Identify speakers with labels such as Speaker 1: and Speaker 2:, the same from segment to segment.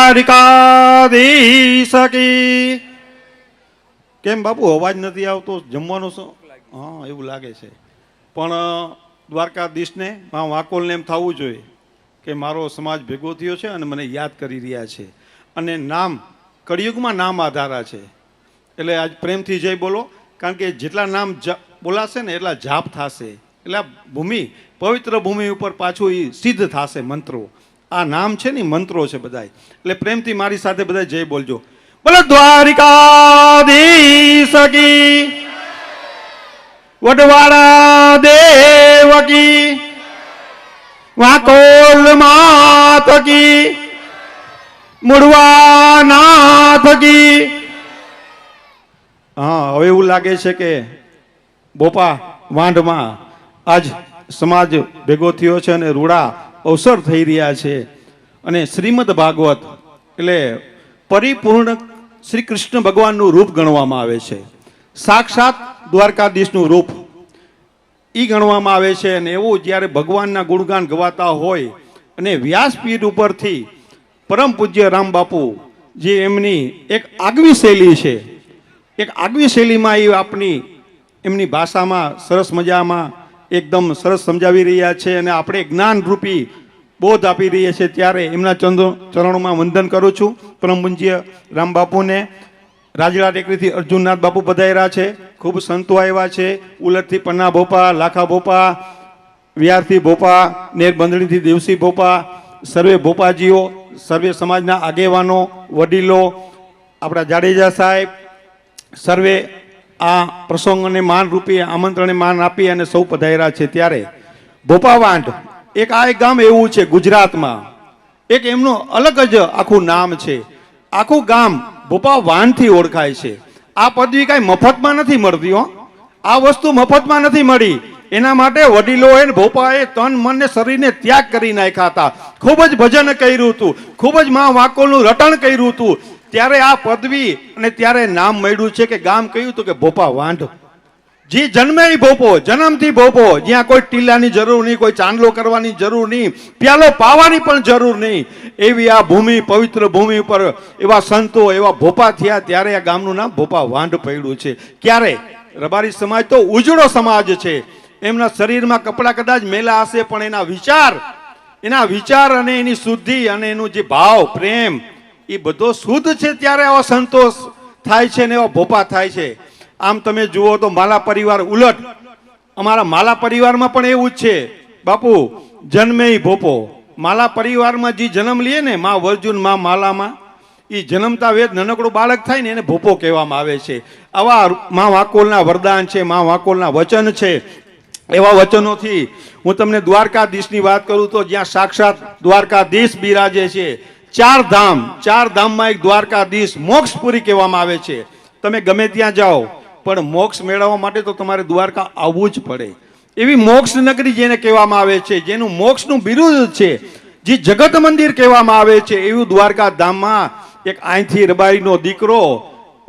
Speaker 1: દ્વારિકાધીશ કી. કેમ બાપુ, અવાજ નથી આવતો? જમવાનું શું હા, એવું લાગે છે. પણ દ્વારકાધીશને મા વાકોલને એમ થવું જોઈએ કે મારો સમાજ ભેગો થયો છે અને મને યાદ કરી રહ્યા છે. અને નામ, કળિયુગમાં નામ આધારા છે. એટલે આજ પ્રેમથી જય બોલો. કારણ કે જેટલા નામ બોલાશે ને એટલા જાપ થશે. એટલે ભૂમિ, પવિત્ર ભૂમિ ઉપર પાછું એ સિદ્ધ થશે મંત્રો. આ નામ છે ને મંત્રો છે બધાય. એટલે પ્રેમથી મારી સાથે બધા જય બોલજો. બોલો, દ્વારિકાધીશ સગી વડવાડા દેવકી વાકોલ માતકી મુડવા નાથકી હા, હવે એવું લાગે છે કે બોપા વાંઢમાં આજ સમાજ ભેગો થયો છે અને રૂડા અવસર થઈ રહ્યા છે. અને શ્રીમદ ભાગવત એટલે પરિપૂર્ણ શ્રી કૃષ્ણ ભગવાનનું રૂપ ગણવામાં આવે છે. સાક્ષાત દ્વારકાધીશનું રૂપ એ ગણવામાં આવે છે અને એવું જ્યારે ભગવાનના ગુણગાન ગવાતા હોય અને વ્યાસપીઠ ઉપરથી પરમ પૂજ્ય રામ બાપુ જે એમની એક આગવી શૈલી છે, એક આગવી શૈલીમાં એ આપની એમની ભાષામાં સરસ મજામાં એકદમ સરસ સમજાવી રહ્યા છે અને આપણે જ્ઞાનરૂપી બોધ આપી રહ્યા છે ત્યારે એમના ચંદ્ર ચરણોમાં વંદન કરું છું. પરમ પૂજ્ય રામ બાપુને રાજડા ટેકરીથી અર્જુનનાથ બાપુ પધાર્યા છે. ખૂબ સંતો આવ્યા છે. ઉલટથી પન્ના ભોપા, લાખા ભોપા વિહારથી ભોપા, નેર બંધણીથી દેવસી ભોપા, સર્વે ભોપાજીઓ, સર્વે સમાજના આગેવાનો, વડીલો, આપણા જાડેજા સાહેબ, સર્વે આ પ્રસંગને માન રૂપે આમંત્રણે માન આપી અને સૌ પધાર્યા છે ત્યારે ભોપાવાંઢ, એક આ ગામ એવું છે ગુજરાતમાં. એક એમનું અલગ જ આખું નામ છે. આખું ગામ ભોપાવાંઢથી ઓળખાય છે. આ પદવી કાંઈ મફતમાં નથી મળતી હો. આ વસ્તુ મફતમાં નથી મળી. એના માટે વડીલોએ એ ભોપાએ તન મન ને શરીરને ત્યાગ કરી નાખ્યા હતા. ખૂબ જ ભજન કર્યું હતું. ખૂબ જ માં વાકોલનું રટણ કર્યું હતું. ત્યારે આ પદવી અને ત્યારે નામ મળ્યું છે કે ગામ કહ્યું હતું કે ભોપા વાંઢ. જે જન્મે ભોપો, જન્મથી ભોપો, જ્યાં કોઈ ટીલાની જરૂર નહીં, કોઈ ચાંદલો કરવાની જરૂર નહીં, પ્યાલો પાવાની પણ જરૂર નહીં. એવી આ ભૂમિ, પવિત્ર ભૂમિ ઉપર એવા સંતો, એવા ભોપા થયા, ત્યારે આ ગામનું નામ ભોપા વાંઢ પડ્યું છે. ક્યારે? રબારી સમાજ તો ઉજળો સમાજ છે. એમના શરીરમાં કપડા કદાચ મેલા હશે, પણ એના વિચાર એના વિચાર અને એની શુદ્ધિ અને એનું જે ભાવ, પ્રેમ એ બધો શુદ્ધ છે ત્યારે આવો સંતોષ થાય છે ને એવા ભોપા થાય છે. આમ તમે જુઓ તો માલા પરિવાર ઉલટ. અમારા માલા પરિવારમાં પણ એવું જ છે. બાપુ, જન્મે ભોપો. માલા પરિવારમાં જે જન્મ લઈએ ને મા વર્જુન, મા માલામાં એ જન્મતા વેદ નાનકડું બાળક થાય ને એને ભોપો કહેવામાં આવે છે. આવા મા વાકોલના વરદાન છે, મા વાકોલના વચન છે. એવા વચનોથી હું તમને દ્વારકાધીશની વાત કરું તો જ્યાં સાક્ષાત દ્વારકાધીશ બિરાજે છે. ચાર ધામ, ચાર ધામમાં એક દ્વારકાધીશ મોક્ષપુરી કહેવામાં આવે છે. તમે ગમે ત્યાં જાઓ, પણ મોક્ષ મેળવવા માટે તો તમારે દ્વારકા આવવું જ પડે. એવી મોક્ષ નગરી જેને કહેવામાં આવે છે, જેનું મોક્ષનું બિરુદ છે, જે જગત મંદિર કહેવામાં આવે છે, એવું દ્વારકા ધામમાં એક અહીંથી રબારીનો દીકરો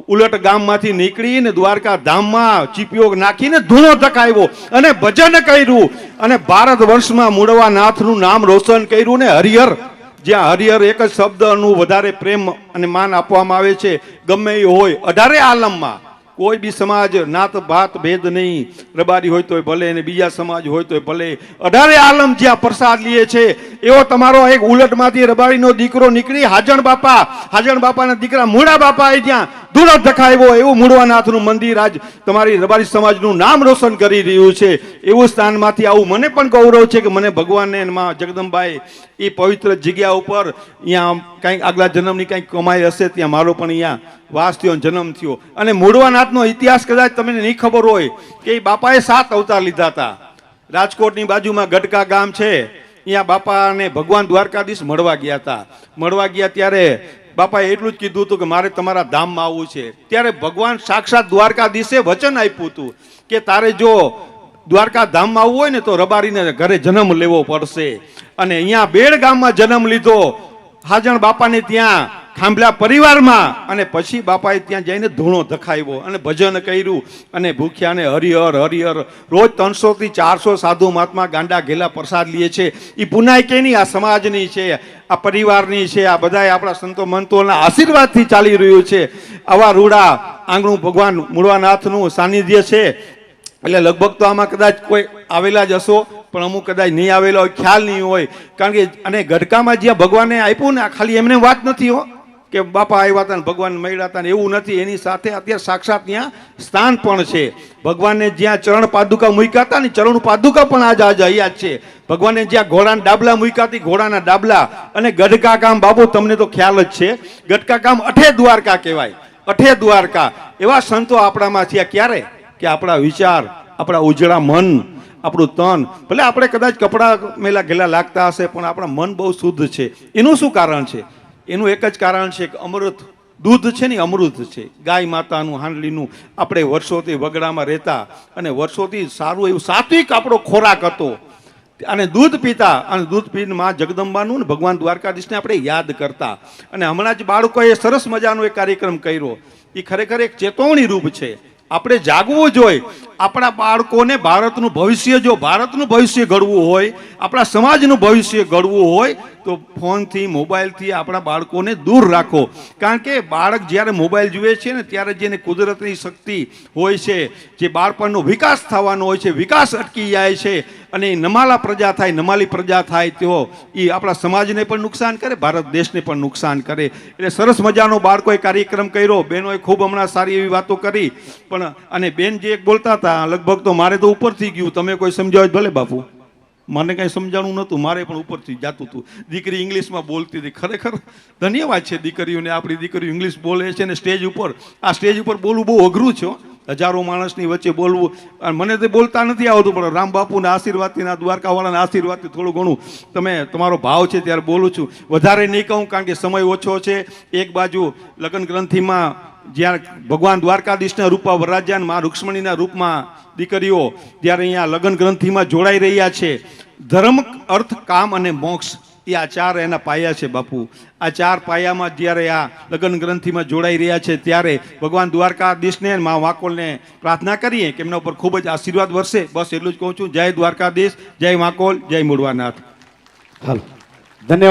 Speaker 1: ઉલટ ગામમાંથી નીકળીને દ્વારકા ધામમાં ચીપિયો નાખીને ધૂનો ટકાવ્યો અને ભજન કર્યું અને ભારત વર્ષમાં મૂળવા નાથનું નામ રોશન કર્યું ને હરિહર જ્યાં હરિહર એક જ શબ્દનું વધારે પ્રેમ અને માન આપવામાં આવે છે, ગમે એ હોય, અઢારે આલમમાં. કોઈ બી સમાજ નાત, ભાત, ભેદ નહીં. રબારી હોય તોય ભલે અને બીજા સમાજ હોય તોય ભલે. અઢારે આલમ જ્યાં પ્રસાદ લે છે, એવો તમારો એક ઉલટમાંથી રબારીનો દીકરો નીકળી, હાજણ બાપા, હાજણ બાપાના દીકરા મૂળા બાપાએ જ્યાં દુરત દખાવ્યો એવું મૂળવાનાથનું મંદિર આજ તમારી રબારી સમાજનું નામ રોશન કરી રહ્યું છે. એવું સ્થાનમાંથી આવું મને પણ ગૌરવ છે કે મને ભગવાનને એમાં જગદંબાએ એ પવિત્ર જગ્યા ઉપર અહીંયા કંઈક આગલા જન્મની કંઈક કમાઈ હશે, ત્યાં મારો પણ અહીંયા વાસ થયો જન્મ થયો. અને મૂળવાનાથનો ઇતિહાસ કદાચ તમને નહીં ખબર હોય કે એ બાપાએ સાત અવતાર લીધા હતા. રાજકોટની બાજુમાં ગટકા ગામ છે. અહીંયા બાપાને ભગવાન દ્વારકાધીશ મળવા ગયા હતા. મળવા ગયા ત્યારે બાપાએ એટલું જ કીધું હતું કે મારે તમારા ધામમાં આવવું છે. ત્યારે ભગવાન સાક્ષાત દ્વારકાધીશે વચન આપ્યું હતું કે તારે જો દ્વારકા ધામમાં આવવું હોય ને તો રબારીને ઘરે જન્મ લેવો પડશે. અને અહીંયા બેડ ગામમાં જન્મ લીધો. હાજણ બાપાને ત્યાં ખાંભલા પરિવારમાં અને પછી બાપાએ ત્યાં જઈને ધૂણો ધખાવ્યો અને ભજન કર્યું અને ભૂખ્યાને હરિહર હરિહર, રોજ ત્રણસોથી ચારસો સાધુ મહાત્મા ગાંડા ઘેલા પ્રસાદ લે છે. એ પુનાય કેની? આ સમાજની છે, આ પરિવારની છે, આ બધાય આપણા સંતો મંતોના આશીર્વાદથી ચાલી રહ્યું છે. આવા રૂડા આંગણું ભગવાન મૂળવાનાથનું સાનિધ્ય છે. એટલે લગભગ તો આમાં કદાચ કોઈ આવેલા જ હશો, પણ અમુક કદાચ નહીં આવેલા હોય, ખ્યાલ નહીં હોય. કારણ કે અને ગઢકામાં જ્યાં ભગવાને આપ્યું ને ખાલી એમને વાત નથી હો. કે બાપા આવ્યા હતા ને ભગવાન મળ્યા હતા ને એવું નથી. એની સાથે અત્યારે સાક્ષાત ત્યાં સ્થાન પણ છે. ભગવાનને જ્યાં ચરણ પાદુકા મૂક્યા હતા ને ચરણ પાદુકા પણ આજ આજ અહીંયા છે. ભગવાને જ્યાં ઘોડાના ડાબલા મૂક્યા હતી ઘોડાના ડાબલા. અને ગઢકા કામ બાબુ તમને તો ખ્યાલ જ છે. ગઢકા કામ અઠે દ્વારકા કહેવાય. અઠે દ્વારકા. એવા સંતો આપણામાં થયા ક્યારે? કે આપણા વિચાર, આપણા ઉજળા મન, આપણું તન. ભલે આપણે કદાચ કપડાં મેલા ગેલા લાગતા હશે, પણ આપણા મન બહુ શુદ્ધ છે. એનું શું કારણ છે? એનું એક જ કારણ છે કે અમૃત દૂધ છે ને અમૃત છે. ગાય માતાનું, હાંડલીનું આપણે વર્ષોથી વગડામાં રહેતા અને વર્ષોથી સારું એવું સાત્વિક આપણો ખોરાક હતો. અને દૂધ પીતા, અને દૂધ પીને માં જગદંબાનું ને ભગવાન દ્વારકાધીશને આપણે યાદ કરતા. અને હમણાં જ બાળકોએ સરસ મજાનો એક કાર્યક્રમ કર્યો. એ ખરેખર એક ચેતવણી રૂપ છે. આપણે જાગવું જોઈએ આપણા બાળકોને ભારતનું ભવિષ્ય, જો ભારતનું ભવિષ્ય ઘડવું હોય, આપણા સમાજનું ભવિષ્ય ઘડવું હોય, તો ફોનથી, મોબાઈલથી આપણા બાળકોને દૂર રાખો. કારણ કે બાળક જ્યારે મોબાઈલ જુએ છે ને, ત્યારે જેને કુદરતની શક્તિ હોય છે, જે બાળપણનો વિકાસ થવાનો હોય છે, વિકાસ અટકી જાય છે, અને નમાલા પ્રજા થાય, નમાલી પ્રજા થાય તો એ આપણા સમાજને પણ નુકસાન કરે, ભારત દેશને પણ નુકસાન કરે. એટલે સરસ મજાનો બાળકોએ કાર્યક્રમ કર્યો. બહેનોએ ખૂબ હમણાં સારી એવી વાતો કરી. પણ, અને બેન જે એક બોલતા હતા લગભગ તો મારે તો ઉપરથી ગયું. તમે કોઈ સમજાવો ભલે બાપુ. મને કાંઈ સમજાણું નહોતું. મારે પણ ઉપરથી જાતું હતું. દીકરી ઇંગ્લિશમાં બોલતી હતી. ખરેખર ધન્યવાદ છે દીકરીઓને. આપણી દીકરીઓ ઇંગ્લિશ બોલે છે ને સ્ટેજ ઉપર. આ સ્ટેજ ઉપર બોલવું બહુ અઘરું છે હજારો માણસની વચ્ચે બોલવું. અને મને તો બોલતા નથી આવતું, પણ રામ બાપુના આશીર્વાદથી ના દ્વારકાવાળાના આશીર્વાદથી થોડું ઘણું તમે, તમારો ભાવ છે ત્યારે બોલું છું. વધારે નહીં કહું, કારણ કે સમય ઓછો છે. એક બાજુ લગ્ન ગ્રંથિમાં જ્યાં ભગવાન દ્વારકાધીશના રૂપમાં વરરાજા મા રૂક્ષ્મણીના રૂપમાં દીકરીઓ જ્યારે અહીંયા લગ્ન ગ્રંથિમાં જોડાઈ રહ્યા છે, ધર્મ, અર્થ, કામ અને મોક્ષ, એ આ ચાર એના પાયા છે બાપુ. આ ચાર પાયામાં જ્યારે આ લગ્ન ગ્રંથિમાં જોડાઈ રહ્યા છે, ત્યારે ભગવાન દ્વારકાધીશને મા વાકોલને પ્રાર્થના કરીએ કે એમના ઉપર ખૂબ જ આશીર્વાદ વરસે. બસ એટલું જ કહું છું. જય દ્વારકાધીશ, જય વાકોલ, જય મૂળવાનાથ
Speaker 2: હાલો. ધન્યવાદ.